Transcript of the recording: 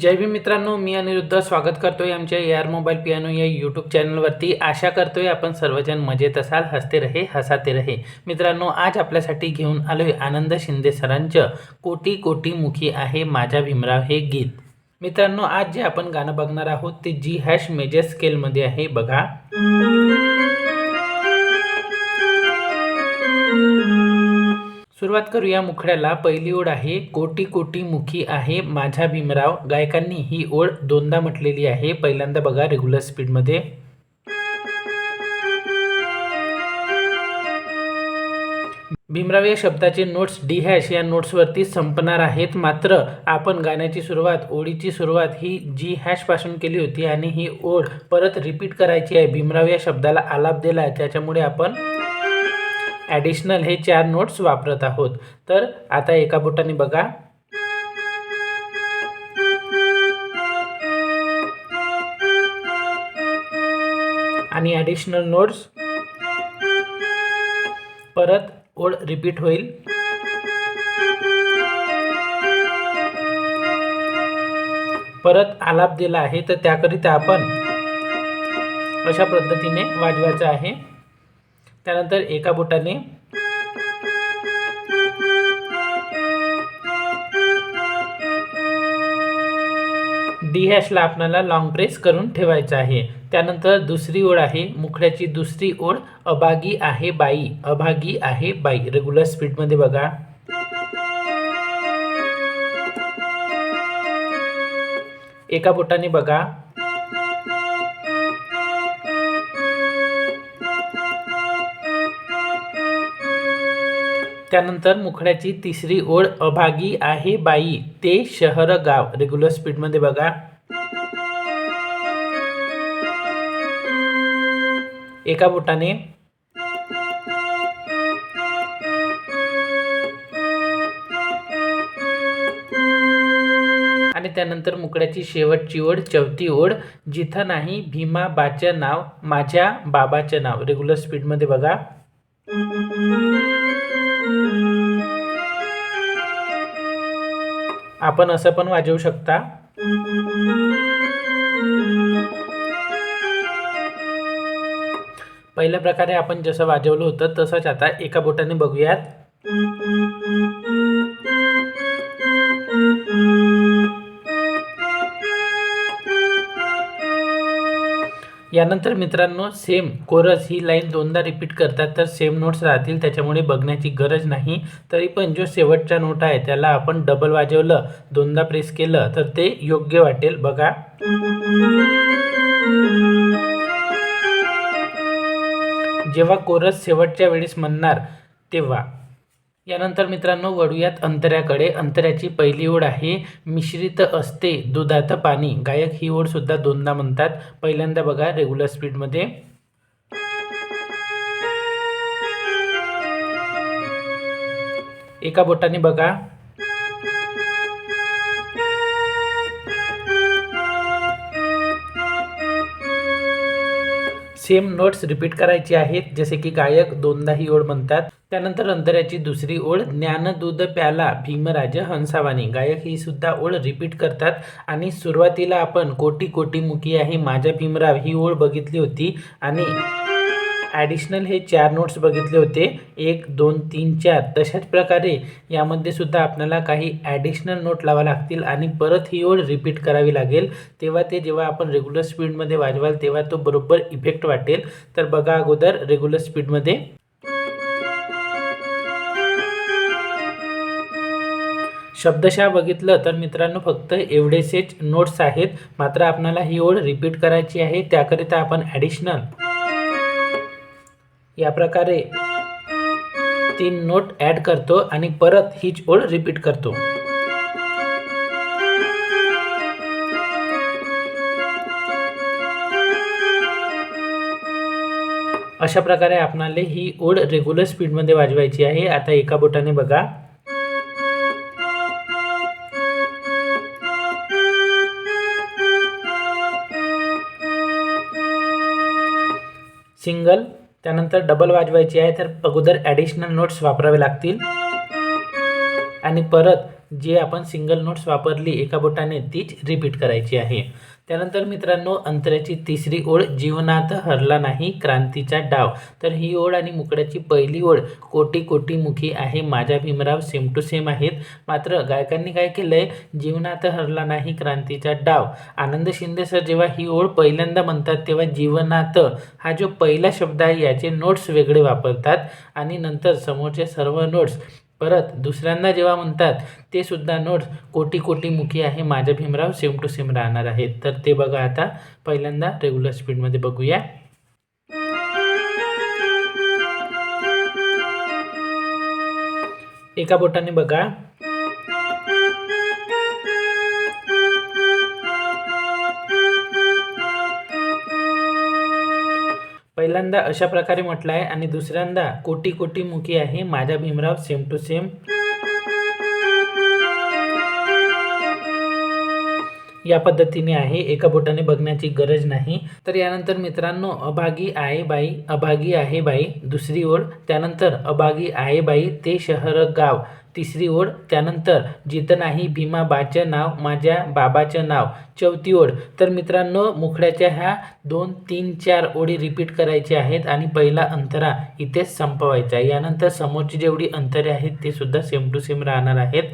जय भीम मित्रांनो मी अनिरुद्ध स्वागत करतोय आमच्या ए आर मोबाईल पियानो या यूट्यूब चॅनलवरती. आशा करतोय आपण सर्वजण मजेत असाल हसते रहे हसाते रहे. मित्रांनो आज आपल्यासाठी घेऊन आलोय आनंद शिंदे सरांचं कोटी कोटी मुखी आहे माझा भीमराव हे गीत. मित्रांनो आज जे आपण गाणं बघणार आहोत ते जी हॅश मेजर स्केलमध्ये आहे बघा. सुरुवात करूया मुखड्याला. पहिली ओळ आहे कोटी कोटी मुखी आहे माझा भीमराव. गायकांनी ही ओळ दोनदा म्हटलेली आहे. पहिल्यांदा बघा रेग्युलर स्पीडमध्ये भीमराव या शब्दाचे नोट्स डी हॅश या नोट्सवरती संपणार आहेत. मात्र आपण गाण्याची सुरुवात ओळीची सुरुवात ही जी हॅशपासून केली होती आणि ही ओळ परत रिपीट करायची आहे. भीमराव या शब्दाला आलाप दिला आहे त्याच्यामुळे आपण ॲडिशनल हे चार नोट्स वापरत आहोत. तर आता एका बोटाने बघा. आणि ॲडिशनल नोट्स परत ओळ रिपीट होईल. परत आलाप दिला आहे तर त्याकरिता आपण अशा पद्धतीने वाजवायचं आहे. त्यानंतर एका बोटाने डी हॅशला आपल्याला लॉंग प्रेस करून ठेवायचं आहे. त्यानंतर दुसरी ओळ आहे मुखड्याची दुसरी ओळ अभागी आहे बाई अभागी आहे बाई. रेग्युलर स्पीडमध्ये बघा. एका बोटाने बघा. त्यानंतर मुखड्याची तिसरी ओळ अभागी आहे बाई. ते शहर गाव. रेग्युलर स्पीडमध्ये बघा. एका बोटाने आणि त्यानंतर मुकड्याची शेवटची ओळ चौथी ओळ जिथं नाही भीमाबाचं नाव माझ्या बाबाचं नाव. रेग्युलर स्पीडमध्ये बघा. आपण असं पण वाजवू शकता. पहिल्या प्रकारे आपण जसं वाजवलं होतं तसंच आता एका बोटाने बघूयात. यानंतर मित्रांनो सेम कोरस ही लाईन दोनदा रिपीट करतात तर सेम नोट्स राहतील. त्याच्यामुळे बघण्याची गरज नाही. तरी पण जो शेवटचा नोट आहे त्याला आपण डबल वाजवलं दोनदा प्रेस केलं तर ते योग्य वाटेल. बघा. जेव्हा कोरस शेवटच्या वेळेस म्हणणार तेव्हा. यानंतर मित्रांनो वळूयात अंतऱ्याकडे. अंतऱ्याची पहिली ओळ आहे मिश्रित असते दुधात पाणी. गायक ही ओढसुद्धा दोनदा म्हणतात. पहिल्यांदा बघा रेग्युलर स्पीडमध्ये एका बोटाने बघा. सेम नोट्स रिपीट करायची आहेत जसे की गायक दोनदा ही ओळ म्हणतात. त्यानंतर अंतराची दुसरी ओळ ज्ञान दूध प्याला भीमराज हंसावानी. गायक ही सुद्धा ओळ रिपीट करतात आणि सुरुवातीला आपण कोटी कोटी मुखी आहे माझ्या भीमराव ही ओळ बघितली होती आणि ॲडिशनल हे चार नोट्स बघितले होते. एक दोन तीन चार. तशाच प्रकारे यामध्ये सुद्धा आपल्याला काही ॲडिशनल नोट लावा लागतील आणि परत ही ओळ रिपीट करावी लागेल. तेव्हा ते जेव्हा आपण रेग्युलर स्पीडमध्ये वाजवाल तेव्हा तो बरोबर इफेक्ट वाटेल. तर बघा अगोदर रेग्युलर स्पीडमध्ये शब्दशः बघितलं तर मित्रांनो फक्त एवढेसेच नोट्स आहेत. मात्र आपल्याला ही ओळ रिपीट करायची आहे. त्याकरिता आपण ॲडिशनल या प्रकारे तीन नोट ॲड करतो आणि परत हीच ओळ रिपीट करतो. अशा प्रकारे आपणाला ही ओळ रेग्युलर स्पीडमध्ये वाजवायची आहे. आता एका बोटाने बघा. सिंगल त्यानंतर डबल वाजवायची आहे तर अगोदर ॲडिशनल नोट्स वापरावे लागतील. आणि परत जे आपण सिंगल नोट्स वापरली एका बोटाने तीच रिपीट करायची आहे. त्यानंतर मित्रांनो अंतऱ्याची तिसरी ओळ जीवनात हरला नाही क्रांतीचा डाव. तर ही ओळ आणि मुकड्याची पहिली ओळ कोटी कोटी मुखी आहे. माझ्या भीमराव सेम टू सेम आहेत. मात्र गायकांनी काय केलंय? जीवनात हरला नाही क्रांतीचा डाव. आनंद शिंदे सर जेव्हा ही ओळ पहिल्यांदा म्हणतात तेव्हा जीवनात हा जो पहिला शब्द आहे याचे नोट्स वेगळे वापरतात. आणि नंतर समोरचे सर्व नोट्स परत दुसऱ्यांदा जेव्हा म्हणतात ते सुद्धा नोट्स कोटी कोटी मुखी आहे माझ्या भीमराव सेम टू सेम राहणार आहेत. तर ते बघा आता पहिल्यांदा रेग्युलर स्पीडमध्ये बघूया. एका बोटाने बघा. पहिल्यांदा अशा प्रकारे म्हटलं आहे आणि दुसऱ्यांदा कोटी कोटी मुखी आहे. माझ्या भीमराव सेम टू सेम या पद्धतीने आहे. एका बोटाने बघण्याची गरज नाही. तर यानंतर मित्रांनो अभागी आहे बाई अभागी आहे बाई दुसरी ओळ. त्यानंतर अभागी आहे बाई ते शहर गाव. तिसरी ओळ त्यानंतर जिथं नाही भीमाबाचं नाव माझ्या बाबाचं नाव चौथी ओळ तर मित्रांनो मुखड्याच्या ह्या दोन तीन चार ओळी रिपीट करायच्या आहेत आणि पहिला अंतरा इथेच संपवायचा आहे. यानंतर समोरची जेवढी अंतरे आहेत ते सुद्धा सेम टू सेम राहणार आहेत.